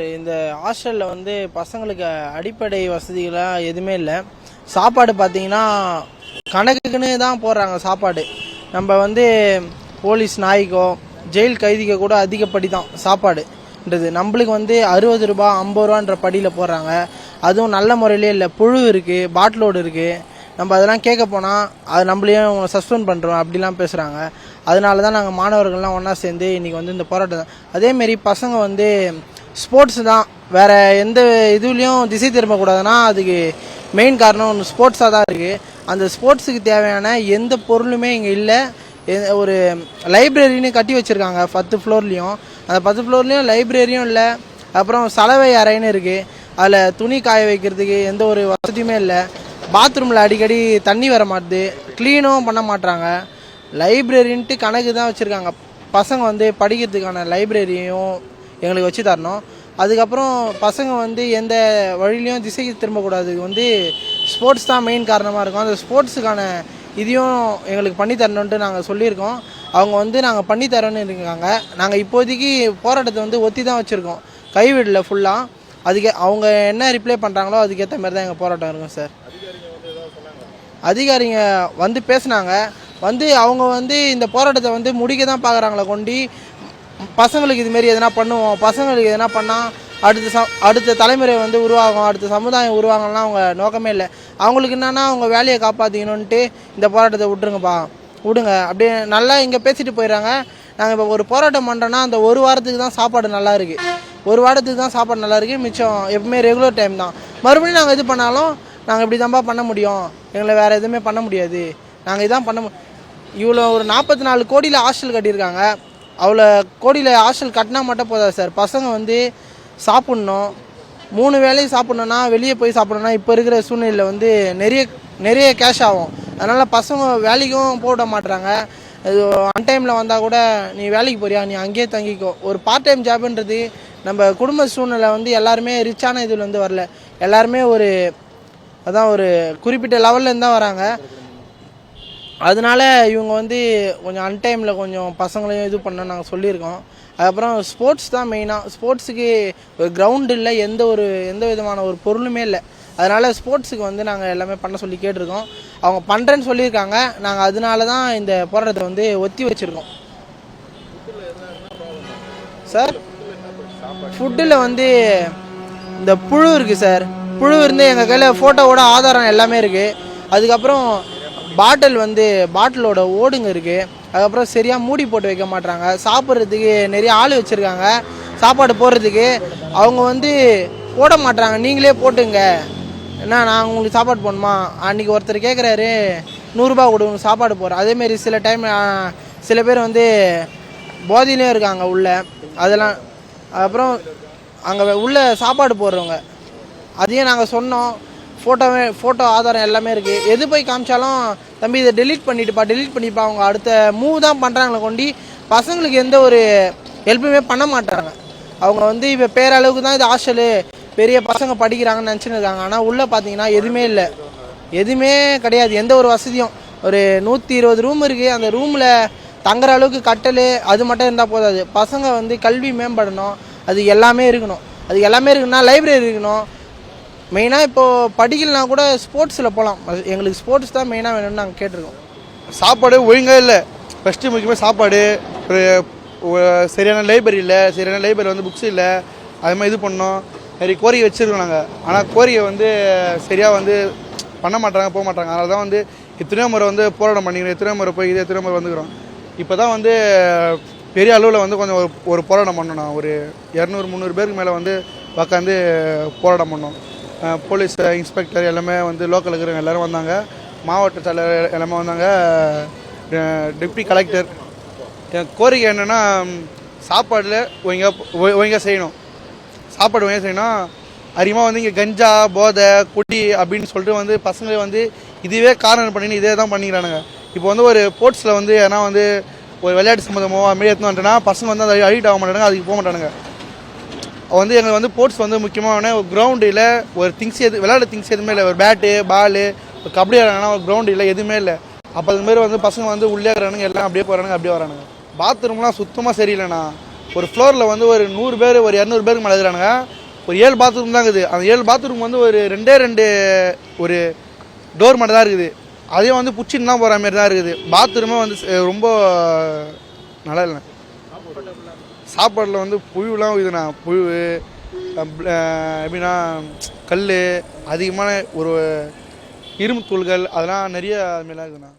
இந்த ஹாஸ்டலில் வந்து பசங்களுக்கு அடிப்படை வசதிகளாக எதுவுமே இல்லை. சாப்பாடு பார்த்தீங்கன்னா கணக்குக்குன்னு தான் போடுறாங்க சாப்பாடு. நம்ம வந்து போலீஸ் நாய்க்கோ ஜெயில் கைதிக்கோ கூட அதிகப்படி தான் சாப்பாடுன்றது. நம்மளுக்கு வந்து அறுபது ரூபா ஐம்பது ரூபான்ற படியில் போடுறாங்க. அதுவும் நல்ல முறையிலே இல்லை. புழு இருக்குது பாட்டிலோடு இருக்குது நம்ம அதெல்லாம் கேட்க போனால் அது நம்மளையும் சஸ்பெண்ட் பண்ணுறோம் அப்படிலாம் பேசுகிறாங்க அதனால தான் நாங்கள் மாணவர்கள்லாம் ஒன்றா சேர்ந்து இன்றைக்கி வந்து இந்த போராட்டம் அதேமாரி பசங்க வந்து ஸ்போர்ட்ஸ் தான். வேறு எந்த இதுலேயும் திசை திரும்பக்கூடாதுன்னா அதுக்கு மெயின் காரணம் ஒன்று ஸ்போர்ட்ஸாக தான் இருக்குது அந்த ஸ்போர்ட்ஸுக்கு தேவையான எந்த பொருளுமே இங்கே இல்லை. எ- ஒரு லைப்ரரின்னு கட்டி வச்சுருக்காங்க பத்து ஃப்ளோர்லேயும் அந்த பத்து ஃப்ளோர்லேயும் லைப்ரரியும் இல்லை. அப்புறம் சலவை அறைன்னு இருக்குது அதில் துணி காய வைக்கிறதுக்கு எந்த ஒரு வசதியுமே இல்லை. பாத்ரூமில் அடிக்கடி தண்ணி வர மாட்டுது. க்ளீனும் பண்ண மாட்டுறாங்க லைப்ரரின்ட்டு கணக்கு தான் வச்சுருக்காங்க. பசங்க வந்து படிக்கிறதுக்கான லைப்ரரியும் எங்களுக்கு வச்சு தரணும். அதுக்கப்புறம் பசங்க வந்து எந்த வழியிலையும் திசைக்கு திரும்பக்கூடாது. வந்து ஸ்போர்ட்ஸ் தான் மெயின் காரணமாக இருக்கும். அந்த ஸ்போர்ட்ஸுக்கான இதையும் எங்களுக்கு பண்ணி தரணுன்ட்டு நாங்கள் சொல்லியிருக்கோம். அவங்க வந்து நாங்கள் பண்ணி தரோன்னு இருக்காங்க. நாங்கள் இப்போதைக்கு போராட்டத்தை வந்து ஒத்தி தான் வச்சுருக்கோம். கைவிடல ஃபுல்லாக அதுக்கு அவங்க என்ன ரிப்ளை பண்ணுறாங்களோ அதுக்கேற்ற மாதிரி தான் எங்கள் போராட்டம் இருக்கும் சார் அதிகாரிங்க வந்து பேசுனாங்க. வந்து அவங்க வந்து இந்த போராட்டத்தை வந்து முடிக்க தான் பார்க்குறாங்களே கொண்டு பசங்களுக்கு இதுமாரி எதனா பண்ணுவோம். பசங்களுக்கு எதனா பண்ணால் அடுத்த ச அடுத்த தலைமுறை வந்து உருவாகும். அடுத்த சமுதாயம் உருவாகலாம் அவங்க நோக்கமே இல்லை. அவங்களுக்கு என்னென்னா அவங்க வேலையை காப்பாற்றிக்கணுன்ட்டு இந்த போராட்டத்தை விட்டுருங்கப்பா. விடுங்க. அப்படியே நல்லா இங்கே பேசிட்டு போயிடுறாங்க. நாங்கள் இப்போ ஒரு போராட்டம் பண்ணுறோன்னா அந்த ஒரு வாரத்துக்கு தான் சாப்பாடு நல்லா இருக்குது ஒரு வாரத்துக்கு தான் சாப்பாடு நல்லா இருக்குது மிச்சம் எப்பவுமே ரெகுலர் டைம் தான். மறுபடியும் நாங்கள் இது பண்ணாலும் நாங்கள் இப்படி தான்ப்பா பண்ண முடியும். எங்களை வேறு எதுவுமே பண்ண முடியாது. நாங்கள் இதான் பண்ண இவ்வளோ ஒரு நாற்பத்தி நாலு கோடியில் ஹாஸ்டல் கட்டியிருக்காங்க. அவ்வளோ கோடியில் ஹாஸ்டல் கட்டினா மட்டும் போதாது சார். பசங்க வந்து சாப்பிட்ணும். மூணு வேளையும் சாப்பிட்ணுன்னா வெளியே போய் சாப்பிட்ணுன்னா இப்போ இருக்கிற சூழ்நிலையில் வந்து நிறைய நிறைய கேஷ் ஆகும். அதனால் பசங்க வேலைக்கும் போட மாட்டுறாங்க அது அன் டைமில் வந்தால் கூட நீ வேலைக்கு போறியா? நீ அங்கேயே தங்கிக்கோ. ஒரு பார்ட் டைம் ஜாப்ன்றது நம்ம குடும்ப சூழ்நிலை வந்து எல்லாருமே ரிச்சான இதில் வந்து வரல. எல்லாருமே ஒரு அதான் ஒரு குறிப்பிட்ட லெவல்லேருந்து தான் வராங்க. அதனால இவங்க வந்து கொஞ்சம் அன்டைமில் கொஞ்சம் பசங்களையும் இது பண்ண நாங்கள் சொல்லியிருக்கோம். அதுக்கப்புறம் ஸ்போர்ட்ஸ் தான் மெயினாக ஸ்போர்ட்ஸுக்கு ஒரு கிரவுண்டு இல்லை எந்த ஒரு எந்த விதமான ஒரு பொருளுமே இல்லை. அதனால் ஸ்போர்ட்ஸுக்கு வந்து நாங்கள் எல்லாமே பண்ண சொல்லி கேட்டிருக்கோம். அவங்க பண்ணுறேன்னு சொல்லியிருக்காங்க. நாங்கள் அதனால தான் இந்த போராட்டத்தை வந்து ஒத்தி வச்சுருக்கோம். சார் ஃபுட்டில் வந்து இந்த புழு இருக்குது சார் புழு இருந்து எங்கள் கையில் ஃபோட்டோவோட ஆதாரம் எல்லாமே இருக்குது அதுக்கப்புறம் பாட்டில் வந்து பாட்டிலோட ஓடுங்க இருக்குது அதுக்கப்புறம் சரியாக மூடி போட்டு வைக்க மாட்றாங்க. சாப்பிட்றதுக்கு நிறைய ஆள் வச்சுருக்காங்க. சாப்பாடு போடுறதுக்கு அவங்க வந்து போட மாட்றாங்க. நீங்களே போட்டுங்க. என்ன நான் உங்களுக்கு சாப்பாடு போடணுமா? அன்றைக்கி ஒருத்தர் கேட்குறாரு நூறுரூபா கொடுங்க சாப்பாடு போடுறேன். அதேமாரி சில டைம் சில பேர் வந்து போதையிலையும் இருக்காங்க உள்ளே. அதெல்லாம் அப்புறம் அங்கே உள்ளே சாப்பாடு போடுறவங்க. அதையும் நாங்கள் சொன்னோம். ஃபோட்டோவே ஃபோட்டோ ஆதாரம் எல்லாமே இருக்குது எது போய் காமிச்சாலும் தம்பி இதை டெலீட் பண்ணிட்டுப்பா டெலீட் பண்ணிப்பா அவங்க அடுத்த மூவ் தான் பண்ணுறாங்களே கொண்டி பசங்களுக்கு எந்த ஒரு ஹெல்ப்புமே பண்ண மாட்டாங்க. அவங்க வந்து இப்போ பேரளவுக்கு தான் இது ஹாஸ்டலு பெரிய பசங்க படிக்கிறாங்கன்னு நினச்சின்னு இருக்காங்க. ஆனால் உள்ளே பார்த்தீங்கன்னா எதுவுமே இல்லை. எதுவுமே கிடையாது. எந்த ஒரு வசதியும். ஒரு நூற்றி இருபது ரூம் இருக்குது அந்த ரூமில் தங்குற அளவுக்கு கட்டல் அது மட்டும் இருந்தால் போதாது. பசங்க வந்து கல்வி மேம்படணும். அது எல்லாமே இருக்கணும். அது எல்லாமே இருக்குன்னா லைப்ரரி இருக்கணும். மெயினாக இப்போது படிக்கலனா கூட ஸ்போர்ட்ஸில் போகலாம் எங்களுக்கு ஸ்போர்ட்ஸ் தான் மெயினாக வேணும்னு நாங்கள் கேட்டிருக்கோம். சாப்பாடு ஒழுங்காக இல்லை. ஃபஸ்ட்டு முக்கியமாக சாப்பாடு. ஒரு சரியான லைப்ரரி இல்லை. சரியான லைப்ரரி வந்து புக்ஸ் இல்லை. அது மாதிரி இது பண்ணோம். நிறைய கோரிக்கை வச்சுருக்கோம் நாங்கள் ஆனால் கோரிக்கை வந்து சரியாக வந்து பண்ண மாட்டாங்க போக மாட்டாங்க. அதனால தான் வந்து எத்தனையோ முறை வந்து போராட்டம் பண்ணிக்கிறோம். எத்தனையோ முறை போய் இது எத்தனையோ முறை வந்துக்கிறோம். இப்போ தான் வந்து பெரிய அளவில் வந்து கொஞ்சம் ஒரு ஒரு போராட்டம் பண்ணணும் ஒரு இரநூறு முந்நூறு பேருக்கு மேலே வந்து உக்காந்து போராட்டம் பண்ணோம். போலீஸ் இன்ஸ்பெக்டர் எல்லாமே வந்து லோக்கல் இருக்கிறவங்க எல்லாரும் வந்தாங்க. மாவட்ட தலைவர் எல்லாமே வந்தாங்க. Deputy collector. என் கோரிக்கை என்னென்னா சாப்பாடில் ஒழுங்காக ஒழுங்காக செய்யணும். சாப்பாடு ஒழுங்காக செய்யணும் அதிகமாக வந்து இங்கே கஞ்சா போதை குடி அப்படின்னு சொல்லிட்டு வந்து பசங்களே வந்து இதுவே காரணம் பண்ணின்னு இதே தான் பண்ணிக்கிறானுங்க. இப்போ வந்து ஒரு ஸ்போர்ட்ஸில் வந்து ஏன்னா வந்து ஒரு விளையாட்டு சம்மந்தமோ அதுமாரி எடுத்துன்னு பசங்க வந்து அதை அடிக்ட் ஆக மாட்டானுங்க அதுக்கு போக மாட்டானுங்க. வந்து எங்களுக்கு வந்து ஸ்போர்ட்ஸ் வந்து முக்கியமான ஒரு கிரவுண்டு இல்லை ஒரு திங்ஸ் எது விளையாட திங்ஸ் எதுவுமே இல்லை. ஒரு பேட்டு பாலு ஒரு கபடி ஆடுறாங்கன்னா ஒரு கிரவுண்டு இல்லை எதுவுமே இல்லை. அப்போ அது மாதிரி வந்து பசங்க வந்து உள்ளே இருக்கிறானுங்க எல்லாம் அப்படியே போகிறானுங்க அப்படியே வரானுங்க பாத்ரூம்லாம் சுத்தமாக சரியில்லைண்ணா. ஒரு ஃப்ளோரில் வந்து ஒரு நூறு பேர் ஒரு இரநூறு பேருக்கு மேலே இருக்கிறானுங்க ஒரு ஏழு பாத்ரூம் தான் இருக்குது. அந்த ஏழு பாத்ரூம் வந்து ஒரு ரெண்டே ரெண்டு ஒரு டோர் மட்டும் தான் இருக்குது. அதையும் வந்து பிடிச்சின்னு தான் போகிற மாதிரி தான் இருக்குது. பாத்ரூமே வந்து ரொம்ப நல்லா இல்லை சாப்பாட்டில் வந்து புழுலாம் இதுண்ணா புழு எப்படின்னா கல் அதிகமான ஒரு இரும்பு தூள்கள் அதெல்லாம் நிறைய அதுமாரிலாம் இருக்குதுண்ணா.